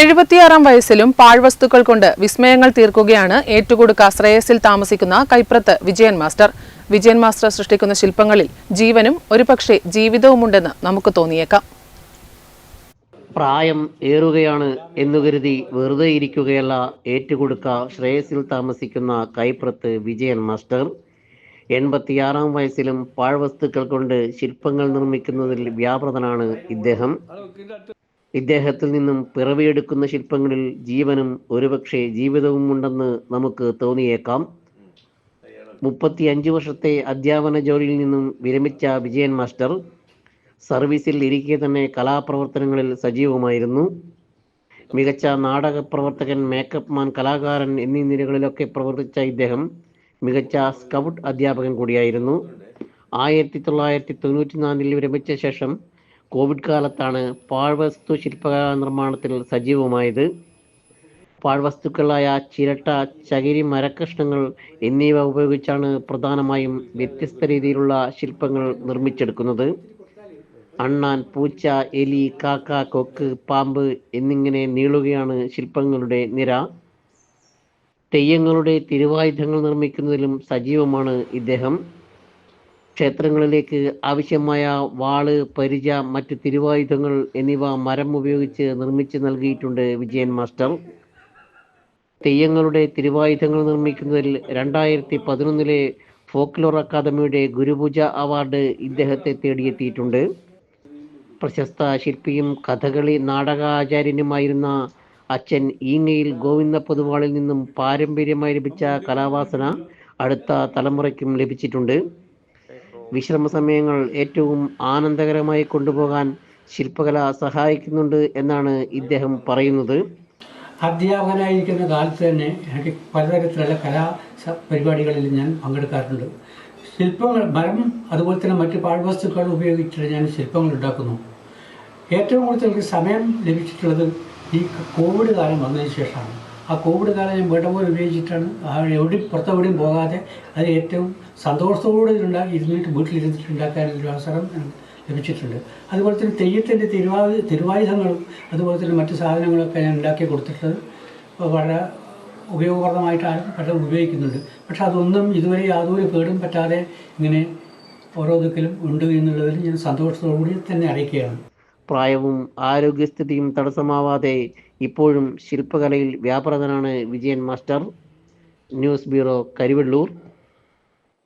എഴുപത്തിയാറാം വയസ്സിലും പാഴ്വസ്തുക്കൾ കൊണ്ട് വിസ്മയങ്ങൾ തീർക്കുകയാണ് ഏറ്റുകൊടുക്ക ശ്രേയസിൽ താമസിക്കുന്ന കൈപ്രത്ത് വിജയൻ മാസ്റ്റർ. വിജയൻ മാസ്റ്റർ സൃഷ്ടിക്കുന്ന ശില്പങ്ങളിൽ ജീവനും ഒരുപക്ഷെ ജീവിതവുമുണ്ടെന്ന് നമുക്ക് തോന്നിയേക്കാം. പ്രായം ഏറുകയാണ് എന്നു കരുതി വെറുതെ ഇരിക്കുകയല്ല ഏറ്റുകൊടുക്ക ശ്രേയസിൽ താമസിക്കുന്ന കൈപ്രത്ത് വിജയൻ മാസ്റ്റർ. എൺപത്തിയാറാം വയസ്സിലും പാഴ്വസ്തുക്കൾ കൊണ്ട് ശില്പങ്ങൾ നിർമ്മിക്കുന്നതിൽ വ്യാപൃതനാണ് ഇദ്ദേഹം. ഇദ്ദേഹത്തിൽ നിന്നും പിറവിയെടുക്കുന്ന ശില്പങ്ങളിൽ ജീവനും ഒരുപക്ഷെ ജീവിതവും ഉണ്ടെന്ന് നമുക്ക് തോന്നിയേക്കാം. മുപ്പത്തി അഞ്ച് വർഷത്തെ അധ്യാപന ജോലിയിൽ നിന്നും വിരമിച്ച വിജയൻ മാസ്റ്റർ സർവീസിൽ ഇരിക്കെ തന്നെ കലാപ്രവർത്തനങ്ങളിൽ സജീവമായിരുന്നു. മികച്ച നാടക പ്രവർത്തകൻ മേക്കപ്പ് മാൻ കലാകാരൻ എന്നീ നിലകളിലൊക്കെ പ്രവർത്തിച്ച ഇദ്ദേഹം മികച്ച സ്കൗട്ട് അധ്യാപകൻ കൂടിയായിരുന്നു. ആയിരത്തി തൊള്ളായിരത്തി തൊണ്ണൂറ്റി നാലിൽ വിരമിച്ച ശേഷം കോവിഡ് കാലത്താണ് പാഴ്വസ്തു ശില്പ നിർമ്മാണത്തിൽ സജീവമായത്. പാഴ്വസ്തുക്കളായ ചിരട്ട ചകിരി മരക്കഷ്ണങ്ങൾ എന്നിവ ഉപയോഗിച്ചാണ് പ്രധാനമായും വ്യത്യസ്ത രീതിയിലുള്ള ശില്പങ്ങൾ നിർമ്മിച്ചെടുക്കുന്നത്. അണ്ണാൻ പൂച്ച എലി കാക്ക കൊക്ക് പാമ്പ് എന്നിങ്ങനെ നീളുകയാണ് ശില്പങ്ങളുടെ നിര. തെയ്യങ്ങളുടെ തിരുവായുധങ്ങൾ നിർമ്മിക്കുന്നതിലും സജീവമാണ് ഇദ്ദേഹം. ക്ഷേത്രങ്ങളിലേക്ക് ആവശ്യമായ വാൾ പരിച മറ്റ് തിരുവായുധങ്ങൾ എന്നിവ മരം ഉപയോഗിച്ച് നിർമ്മിച്ച് നൽകിയിട്ടുണ്ട് വിജയൻ മാസ്റ്റർ. തെയ്യങ്ങളുടെ തിരുവായുധങ്ങൾ നിർമ്മിക്കുന്നതിൽ രണ്ടായിരത്തി പതിനൊന്നിലെ ഫോക്ലോർ അക്കാദമിയുടെ ഗുരുപൂജ അവാർഡ് ഇദ്ദേഹത്തെ തേടിയെത്തിയിട്ടുണ്ട്. പ്രശസ്ത ശില്പിയും കഥകളി നാടകാചാര്യനുമായിരുന്ന അച്ഛൻ ഈങ്ങയിൽ ഗോവിന്ദ പൊതുവാളിൽ നിന്നും പാരമ്പര്യമായി ലഭിച്ച കലാവാസന അടുത്ത തലമുറയ്ക്കും ലഭിച്ചിട്ടുണ്ട്. വിശ്രമ സമയങ്ങൾ ഏറ്റവും ആനന്ദകരമായി കൊണ്ടുപോകാൻ ശില്പകല സഹായിക്കുന്നുണ്ട് എന്നാണ് ഇദ്ദേഹം പറയുന്നത്. അധ്യാപകനായിരിക്കുന്ന കാലത്ത് തന്നെ എനിക്ക് പലതരത്തിലുള്ള കലാ പരിപാടികളിൽ ഞാൻ പങ്കെടുക്കാറുണ്ട്. ശില്പങ്ങൾ മരം അതുപോലെ തന്നെ മറ്റ് പാഴ്വസ്തുക്കൾ ഉപയോഗിച്ചിട്ട് ഞാൻ ശില്പങ്ങൾ ഉണ്ടാക്കുന്നു. ഏറ്റവും കൂടുതൽ എനിക്ക് സമയം ലഭിച്ചിട്ടുള്ളത് ഈ കോവിഡ് കാലം വന്നതിന് ശേഷമാണ്. ആ കോവിഡ് കാലം ഞാൻ വേണ്ട പോലെ ഉപയോഗിച്ചിട്ടാണ്. എവിടെയും പുറത്തെവിടെയും പോകാതെ അത് ഏറ്റവും സന്തോഷത്തോടെ ഉണ്ടാക്കി ഇരുന്നിട്ട് വീട്ടിലിരുന്നിട്ട് ഉണ്ടാക്കാനൊരു അവസരം ലഭിച്ചിട്ടുണ്ട്. അതുപോലെ തന്നെ തെയ്യത്തിന്റെ തിരുവാതി തിരുവായുധങ്ങളും അതുപോലെ തന്നെ മറ്റു സാധനങ്ങളൊക്കെ ഞാൻ ഉണ്ടാക്കി കൊടുത്തിട്ടുള്ളത് വളരെ ഉപയോഗപ്രദമായിട്ടാണ് പലരും ഉപയോഗിക്കുന്നുണ്ട്. പക്ഷെ അതൊന്നും ഇതുവരെ യാതൊരു കേടും പറ്റാതെ ഇങ്ങനെ ഓരോ ദിക്കിലും ഉണ്ട് എന്നുള്ളതിൽ ഞാൻ സന്തോഷത്തോടു കൂടി തന്നെ അറിയിക്കുകയാണ്. പ്രായവും ആരോഗ്യസ്ഥിതിയും തടസ്സമാവാതെ ഇപ്പോഴും ശില്പകലയിൽ വ്യാപൃതനാണ് Vijayan master. News bureau Karivellur.